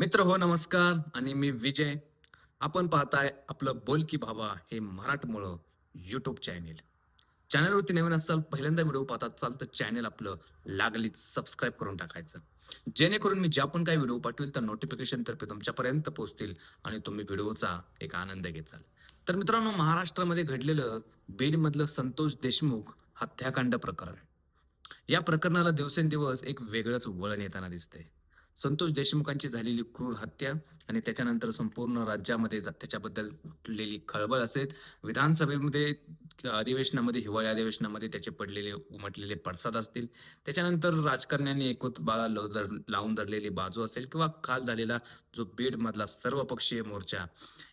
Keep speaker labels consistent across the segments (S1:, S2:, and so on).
S1: मित्र हो नमस्कार. आणि मी विजय. आपण पाहताय आपलं बोल की भावा हे मराठमोळं यूट्यूब चॅनेल चॅनलवरती नवीन असाल पहिल्यांदा व्हिडिओ पाहता असाल तर चॅनेल आपलं लागलीच सबस्क्राईब करून टाकायचं. जेणेकरून मी ज्या पण काही व्हिडिओ पाठवेल तर नोटिफिकेशन तर्फे तुमच्यापर्यंत पोहोचतील आणि तुम्ही व्हिडिओचा एक आनंद घेचाल तर मित्रांनो महाराष्ट्रामध्ये घडलेलं बीडमधलं संतोष देशमुख हत्याकांड प्रकरण. या प्रकरणाला दिवसेंदिवस एक वेगळंच वळण येताना दिसतंय. संतोष देशमुखांची झालेली क्रूर हत्या आणि त्याच्यानंतर संपूर्ण राज्यामध्ये जा- त्याच्याबद्दल उठलेली खळबळ असेल. विधानसभेमध्ये अधिवेशनामध्ये हिवाळी अधिवेशनामध्ये त्याचे पडलेले उमटलेले पडसाद असतील. त्याच्यानंतर राजकारण्यांनी एकूत बाळा धर- लावून धरलेली बाजू असेल किंवा काल झालेला जो बीडमधला सर्वपक्षीय मोर्चा.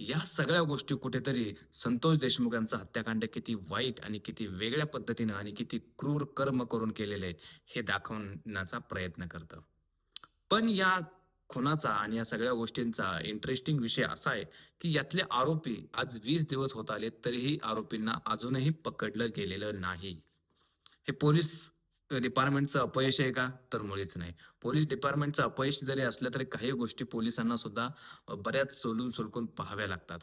S1: या सगळ्या गोष्टी कुठेतरी संतोष देशमुख यांचा हत्याकांड किती वाईट आणि किती वेगळ्या पद्धतीनं आणि किती क्रूर कर्म करून केलेले हे दाखवण्याचा प्रयत्न करतं. पण या खुनाचा आणि या सगळ्या गोष्टींचा इंटरेस्टिंग विषय असा आहे की यातले आरोपी आज वीस दिवस होत आले तरीही आरोपींना अजूनही पकडलं गेलेलं नाही. हे पोलीस डिपार्टमेंटचं अपयश आहे का? तर मुळीच नाही. पोलीस डिपार्टमेंटचं अपयश जरी असलं तरी काही गोष्टी पोलिसांना सुद्धा बऱ्याच सोलून सुलकून पाहाव्या लागतात.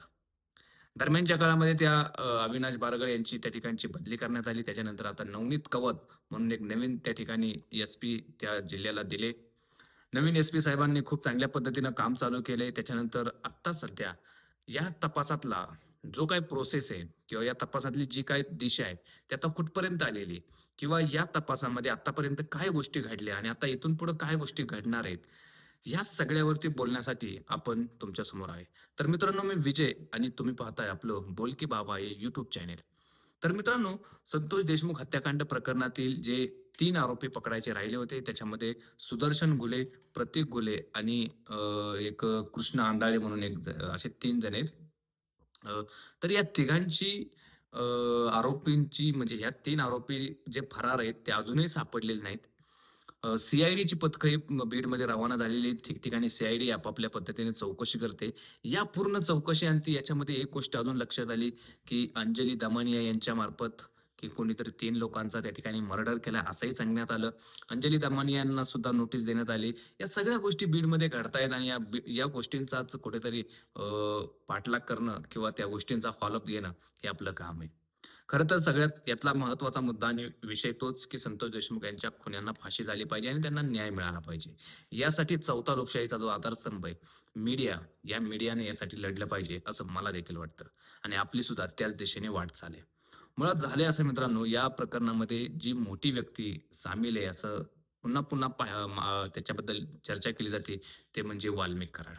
S1: दरम्यानच्या काळामध्ये त्या अविनाश बारगळ यांची त्या ठिकाणची बदली करण्यात आली. त्याच्यानंतर आता नवनीत कवत म्हणून एक नवीन त्या ठिकाणी एस पी त्या जिल्ह्याला दिले. नवीन एस पी साहेबांनी खूप चांगल्या पद्धतीनं काम चालू केले. त्याच्यानंतर आत्ता सध्या या तपासातला जो काय प्रोसेस आहे किंवा या तपासातली जी काय दिशा आहे ती आता कुठपर्यंत आलेली किंवा या तपासामध्ये आतापर्यंत काय गोष्टी घडल्या आणि आता इथून पुढे काय गोष्टी घडणार आहेत? या सगळ्यावरती बोलण्यासाठी आपण तुमच्यासमोर आहे. तर मित्रांनो मी विजय आणि तुम्ही पाहताय आपलं बोल की बाबा हे युट्यूब चॅनेल तर मित्रांनो संतोष देशमुख हत्याकांड प्रकरणातील जे तीन आरोपी पकडायचे राहिले होते. त्याच्यामध्ये सुदर्शन गुले प्रतीक गुले आणि एक कृष्ण आंदाळे म्हणून एक असे तीन जण आहेत. तर या तिघांची आरोपींची म्हणजे ह्या तीन आरोपी जे फरार आहेत ते अजूनही सापडलेले नाहीत. सीआयडीची पथकही बीडमध्ये रवाना झालेली ठिकठिकाणी सीआयडी आपापल्या पद्धतीने चौकशी करते. या पूर्ण चौकशी अंती याच्यामध्ये एक गोष्ट अजून लक्षात आली की अंजली दमानिया यांच्या मार्फत की कोणीतरी तीन लोकांचा त्या ठिकाणी मर्डर केला असंही सांगण्यात आलं. अंजली दमानी यांना सुद्धा नोटीस देण्यात आली. या सगळ्या गोष्टी बीडमध्ये घडतायत आणि या बी- या गोष्टींचाच कुठेतरी पाठलाग करणं किंवा त्या गोष्टींचा फॉलोअप देणं हे आपलं काम आहे. खरं तर सगळ्यात यातला महत्त्वाचा मुद्दा आणि विषय तोच की संतोष देशमुख यांच्या खुन्यांना फाशी झाली पाहिजे आणि त्यांना न्याय मिळाला पाहिजे. यासाठी चौथा लोकशाहीचा जो आधारस्तंभ आहे मीडिया या मीडियाने यासाठी लढलं पाहिजे असं मला देखील वाटतं. आणि आपली सुद्धा त्याच दिशेने वाटचाल आहे. मुळात झाले असं मित्रांनो या प्रकरणामध्ये जी मोठी व्यक्ती सामील आहे असं पुन्हा पुन्हा मा- त्याच्याबद्दल चर्चा केली जाते ते म्हणजे वाल्मिक कराड.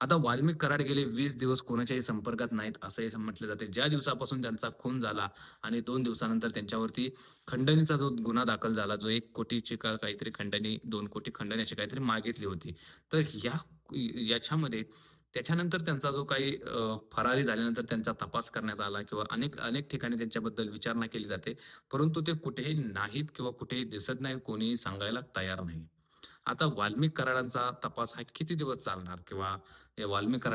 S1: आता वाल्मिक कराड गेले वीस दिवस कोणाच्याही संपर्कात नाहीत असंही म्हटलं जाते. ज्या दिवसापासून त्यांचा खून झाला आणि दोन दिवसानंतर त्यांच्यावरती खंडणीचा जो गुन्हा दाखल झाला जो एक कोटीची का काहीतरी खंडणी दोन कोटी खंडणी अशी काहीतरी मागितली होती. तर या याच्यामध्ये त्याच्यानंतर त्यांचा जो काही फरारी झाल्यानंतर त्यांचा तपास करण्यात आला किंवा अनेक अनेक ठिकाणी त्यांच्याबद्दल विचारणा केली जाते. परंतु ते कुठेही नाहीत किंवा कुठेही दिसत नाही कोणीही सांगायला तयार नाही. आता वाल्मिक कराडांचा तपास हा किती दिवस चालणार? किंवा या वाल्मिक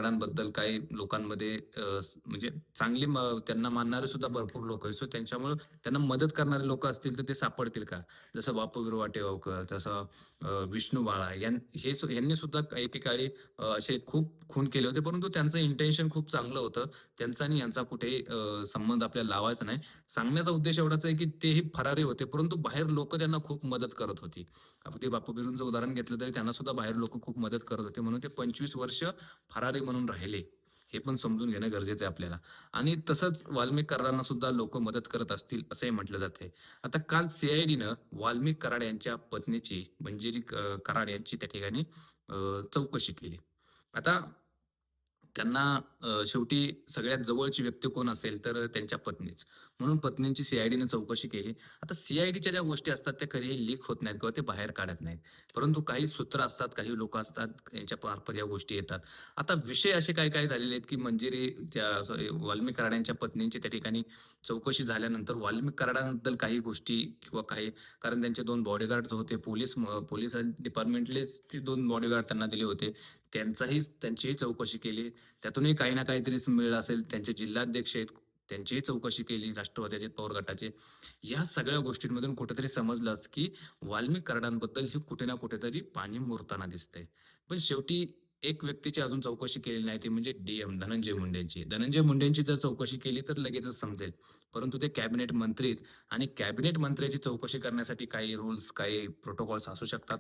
S1: काही लोकांमध्ये म्हणजे चांगली त्यांना मानणारे सुद्धा भरपूर लोक आहेत. सो त्यांच्यामुळे त्यांना मदत करणारे लोक असतील तर ते सापडतील का? जसं बापू विरवाटेगावकर तसं जसं विष्णू बाळा यां हे यांनी सुद्धा एकेकाळी असे खूप खून केले होते. परंतु त्यांचं इंटेन्शन खूप चांगलं होतं. त्यांचा आणि यांचा कुठेही संबंध आपल्याला लावायचा नाही. सांगण्याचा उद्देश एवढाच आहे की तेही फरारी होते. परंतु बाहेर लोक त्यांना खूप मदत करत होती. अगदी ते बापू बिरूंचं उदाहरण घेतलं तरी त्यांना सुद्धा बाहेर लोक खूप मदत करत होते. म्हणून ते पंचवीस वर्ष फरारी म्हणून राहिले हे पण समजून घेणं गरजेचं आहे आपल्याला. आणि तसंच वाल्मिक कराडांना सुद्धा लोक मदत करत असतील असंही म्हटलं जाते आता काल सीआयडीनं वाल्मिक कराड यांच्या पत्नीची मंजिरी कराड यांची त्या ठिकाणी चौकशी केली. आता त्यांना शेवटी सगळ्यात जवळची व्यक्ती कोण असेल तर त्यांच्या पत्नीच. म्हणून पत्नींची सीआयडीने चौकशी केली. आता सीआयडीच्या ज्या गोष्टी असतात त्या कधीही लीक होत नाहीत किंवा ते बाहेर काढत नाहीत. परंतु काही सूत्र असतात काही लोक असतात यांच्या मार्फत या गोष्टी येतात. आता विषय असे काय काय झालेले आहेत की मंजिरी त्या sorry, वाल्मिक कराडांच्या पत्नींची त्या ठिकाणी चौकशी झाल्यानंतर वाल्मिक कराडांबद्दल काही गोष्टी किंवा काही कारण त्यांचे दोन बॉडीगार्ड होते पोलीस पोलीस डिपार्टमेंटले ते दोन बॉडीगार्ड त्यांना दिले होते. त्यांचाही त्यांचीही चौकशी केली. त्यातूनही काही ना काहीतरी मिळलं असेल. त्यांचे जिल्हाध्यक्ष आहेत त्यांचीही चौकशी केली राष्ट्रवाद्याचे पवार गटाचे. या सगळ्या गोष्टींमधून कुठेतरी समजलंच की वाल्मिक कराडांबद्दल हे कुठे ना कुठेतरी पाणी मुरताना दिसतंय. पण शेवटी एक व्यक्तीची अजून चौकशी केलेली नाही ती म्हणजे डीएम धनंजय मुंडेंची. धनंजय मुंडेंची जर चौकशी केली तर लगेचच समजेल. परंतु ते कॅबिनेट मंत्री आणि कॅबिनेट मंत्र्याची चौकशी करण्यासाठी काही रूल्स काही प्रोटोकॉल्स असू शकतात.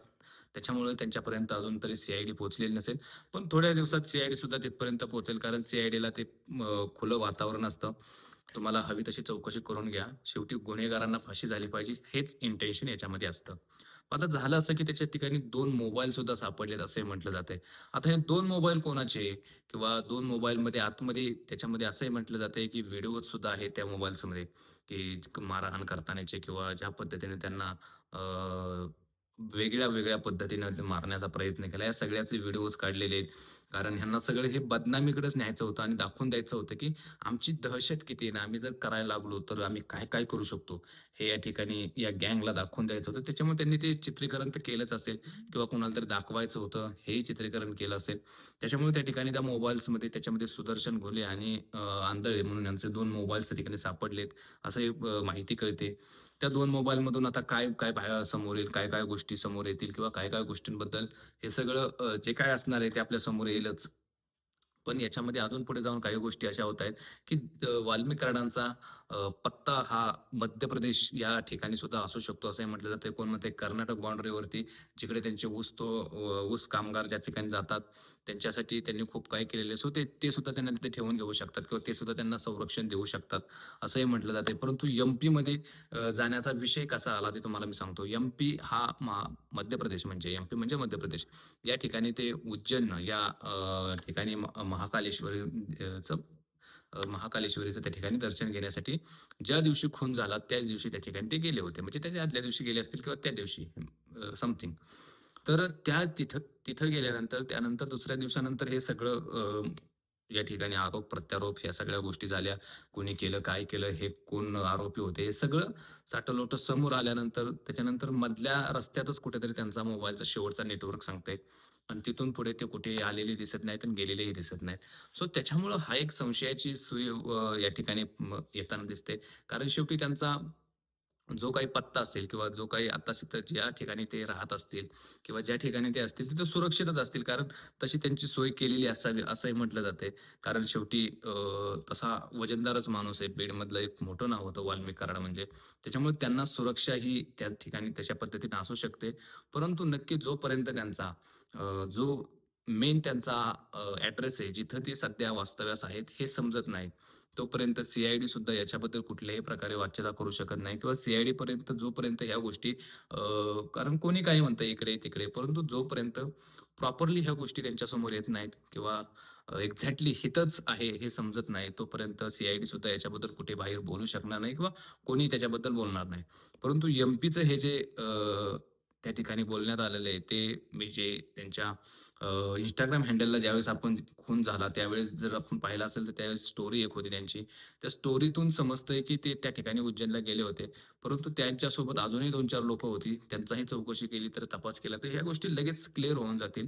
S1: त्याच्यामुळे त्यांच्यापर्यंत अजून तरी सीआयडी पोहोचलेली नसेल. पण थोड्या दिवसात सीआयडी सुद्धा तिथपर्यंत पोहोचेल कारण सीआयडीला ते खुलं वातावरण असतं. तुम्हाला हवी तशी चौकशी करून घ्या. शेवटी गुन्हेगारांना फाशी झाली पाहिजे हेच इंटेन्शन याच्यामध्ये असतं. आता झालं असं की त्याच्या ठिकाणी दोन मोबाईल सुद्धा सापडलेत असे म्हटलं जाते आता हे दोन मोबाईल कोणाचे? किंवा दोन मोबाईलमध्ये आतमध्ये त्याच्यामध्ये असंही म्हटलं जाते की व्हिडिओ सुद्धा आहे त्या मोबाईल्समध्ये की मारहाण करतानाचे किंवा ज्या पद्धतीने त्यांना वेगळ्या वेगळ्या पद्धतीनं मारण्याचा प्रयत्न केला. या सगळ्याचे व्हिडिओज काढलेले आहेत. कारण ह्यांना सगळं हे बदनामीकडेच न्यायचं होतं आणि दाखवून द्यायचं होतं की आमची दहशत किती आहे ना आम्ही जर करायला लागलो तर आम्ही काय काय करू शकतो? हे या ठिकाणी या गँगला दाखवून द्यायचं होतं. त्याच्यामुळे त्यांनी ते चित्रीकरण तर केलंच असेल किंवा कोणाला तरी दाखवायचं होतं हेही चित्रीकरण केलं असेल. त्याच्यामुळे त्या ठिकाणी त्या मोबाईल्समध्ये त्याच्यामध्ये सुदर्शन घोले आणि आंधळे म्हणून यांचे दोन मोबाईल्स त्या ठिकाणी सापडलेत असं माहिती कळते. त्या दोन मोबाईलमधून आता काय काय समोर येईल काय काय गोष्टी समोर येतील किंवा काय काय गोष्टींबद्दल हे सगळं जे काय असणार आहे ते आपल्यासमोर येईलच. पण याच्यामध्ये अजून पुढे जाऊन काही गोष्टी अशा होत आहेत की अं, वाल्मिक पत्ता हा मध्य प्रदेश या ठिकाणी सुद्धा असू शकतो असंही म्हटलं जातं. कोण म्हणते कर्नाटक बाउंड्रीवरती जिकडे त्यांचे ऊस तो ऊस कामगार ज्या ठिकाणी जातात त्यांच्यासाठी त्यांनी खूप काही केलेले सो ते ते सुद्धा त्यांना तिथे ठेवून घेऊ शकतात किंवा ते सुद्धा त्यांना संरक्षण देऊ शकतात असंही म्हटलं जाते. परंतु एममध्ये जाण्याचा विषय कसा आला ते तुम्हाला मी सांगतो. एम पी हा महा मध्य प्रदेश म्हणजे एम पी म्हणजे मध्य प्रदेश. या ठिकाणी ते उज्जैन या ठिकाणी म- महाकालेश्वरीचं महाकालेश्वरीचं त्या ठिकाणी दर्शन घेण्यासाठी ज्या दिवशी खून झाला त्याच दिवशी त्या ठिकाणी ते गेले होते. म्हणजे त्याच्या आदल्या दिवशी गेले असतील किंवा त्या दिवशी समथिंग तर त्या तिथं तिथं गेल्यानंतर त्यानंतर दुसऱ्या दिवसानंतर हे सगळं या ठिकाणी आरोप प्रत्यारोप या सगळ्या गोष्टी झाल्या. कोणी केलं काय केलं हे कोण आरोपी होते हे सगळं साठलोट समोर आल्यानंतर त्याच्यानंतर मधल्या रस्त्यातच कुठेतरी त्यांचा मोबाईलचा शेवटचा नेटवर्क सांगताय आणि तिथून पुढे ते कुठे आलेले दिसत नाहीत आणि गेलेलेही दिसत नाहीत. सो त्याच्यामुळं हा एक संशयाची सुई या ठिकाणी येताना दिसते. कारण शेवटी त्यांचा जो काही पत्ता असेल किंवा जो काही आता ज्या ठिकाणी ते राहत असतील किंवा ज्या ठिकाणी ते असतील तिथे सुरक्षितच असतील. कारण तशी त्यांची सोय केलेली असावी असंही म्हटलं जाते. कारण शेवटी तसा वजनदारच माणूस आहे. बीडमधलं एक मोठं नाव होतं वाल्मिक कराड म्हणजे. त्याच्यामुळे त्यांना सुरक्षा ही त्या ठिकाणी तशा पद्धतीने असू शकते. परंतु नक्की जोपर्यंत त्यांचा जो मेन त्यांचा ऍड्रेस आहे जिथं ते सध्या वास्तव्यास आहेत हे समजत नाही. तोपर्यंत सीआयडी सुद्धा याच्याबद्दल कुठल्याही प्रकारे वाच्यता करू शकत नाही किंवा सीआयडी पर्यंत जोपर्यंत ह्या गोष्टी कारण कोणी काही म्हणतं इकडे तिकडे परंतु जोपर्यंत प्रॉपरली ह्या गोष्टी त्यांच्यासमोर येत नाहीत किंवा एक्झॅक्टली हितच आहे हे समजत नाही तोपर्यंत सीआयडी सुद्धा याच्याबद्दल कुठे बाहेर बोलू शकणार नाही किंवा कोणी त्याच्याबद्दल बोलणार नाही. परंतु एमपीचं हे जे त्या ठिकाणी बोलण्यात आलेलं आहे. ते मी जे त्यांच्या इंस्टाग्राम हँडलला ज्यावेळेस आपण खून झाला त्यावेळेस जर आपण पाहिलं असेल तर त्यावेळेस स्टोरी एक होती त्यांची. त्या स्टोरीतून समजतंय की ते त्या ठिकाणी उज्जैनला गेले होते. परंतु त्यांच्यासोबत अजूनही दोन चार लोक होती. त्यांचाही चौकशी केली तर तपास केला. तर ह्या गोष्टी लगेच क्लिअर होऊन जातील.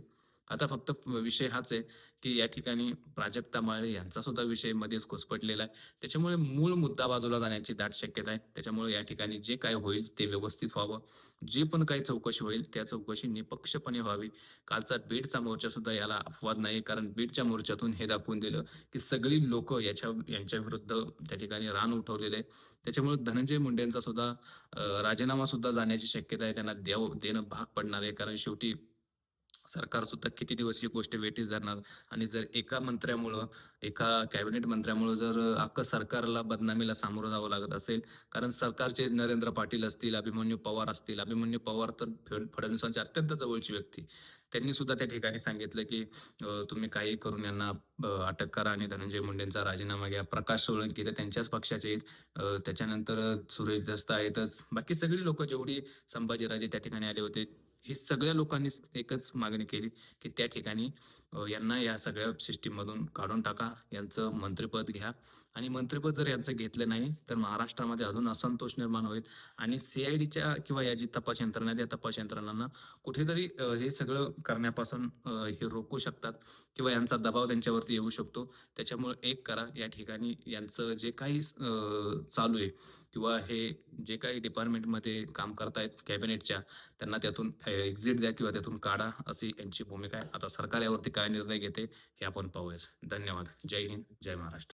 S1: आता फक्त विषय हाच आहे की या ठिकाणी प्राजक्ता माळे यांचा सुद्धा विषय मध्येच घुसपटलेला आहे. त्याच्यामुळे मूळ मुद्दा बाजूला जाण्याची दाट शक्यता आहे. त्याच्यामुळे या ठिकाणी जे काय होईल ते व्यवस्थित व्हावं. जे पण काही चौकशी होईल त्या चौकशी निपक्षपणे व्हावी. कालचा बीडचा मोर्चा सुद्धा याला अपवाद नाही कारण बीडच्या मोर्चातून हे दाखवून दिलं की सगळी लोक याच्या यांच्या विरुद्ध त्या ठिकाणी रान उठवलेले आहे. त्याच्यामुळे धनंजय मुंडेंचा सुद्धा राजीनामा सुद्धा जाण्याची शक्यता आहे. त्यांना देव देणं भाग पडणार आहे कारण शेवटी सरकार सुद्धा किती दिवस ही गोष्ट वेटीस धरणार? आणि जर एका मंत्र्यामुळं एका कॅबिनेट मंत्र्यामुळं जर अख्खं सरकारला बदनामीला सामोरं जावं लागत असेल कारण सरकारचे नरेंद्र पाटील असतील अभिमन्यू पवार असतील अभिमन्यू पवार तर फड- फडणवीसांची अत्यंत जवळची व्यक्ती. त्यांनी सुद्धा त्या ठिकाणी सांगितलं की तुम्ही काही करून यांना अटक करा आणि धनंजय मुंडेंचा राजीनामा घ्या. प्रकाश सोळंकी तर त्यांच्याच पक्षाचे आहेत. त्याच्यानंतर सुरेश दस्त आहेतच. बाकी सगळी लोक जेवढी संभाजीराजे त्या ठिकाणी आले होते ही सगळ्या लोकांनी एकच मागणी केली की त्या ठिकाणी यांना या सगळ्या सिस्टीममधून काढून टाका यांचं मंत्रिपद घ्या. आणि मंत्रिपद जर यांचं घेतलं नाही तर महाराष्ट्रामध्ये अजून असंतोष निर्माण होईल. आणि सीआयडीच्या किंवा या जी तपास यंत्रणा आहेत, या तपास यंत्रणांना कुठेतरी हे सगळं करण्यापासून हे रोखू शकतात किंवा यांचा दबाव त्यांच्यावरती येऊ शकतो. त्याच्यामुळे एक करा या ठिकाणी यांचं जे काही चालू आहे किंवा हे जे काही डिपार्टमेंटमध्ये काम करतायत कॅबिनेटच्या त्यांना त्यातून एक्झिट द्या किंवा त्यातून काढा अशी यांची भूमिका आहे. आता सरकार यावरती काय निर्णय घेते हे आपण पाहूयाच धन्यवाद. जय हिंद. जय महाराष्ट्र.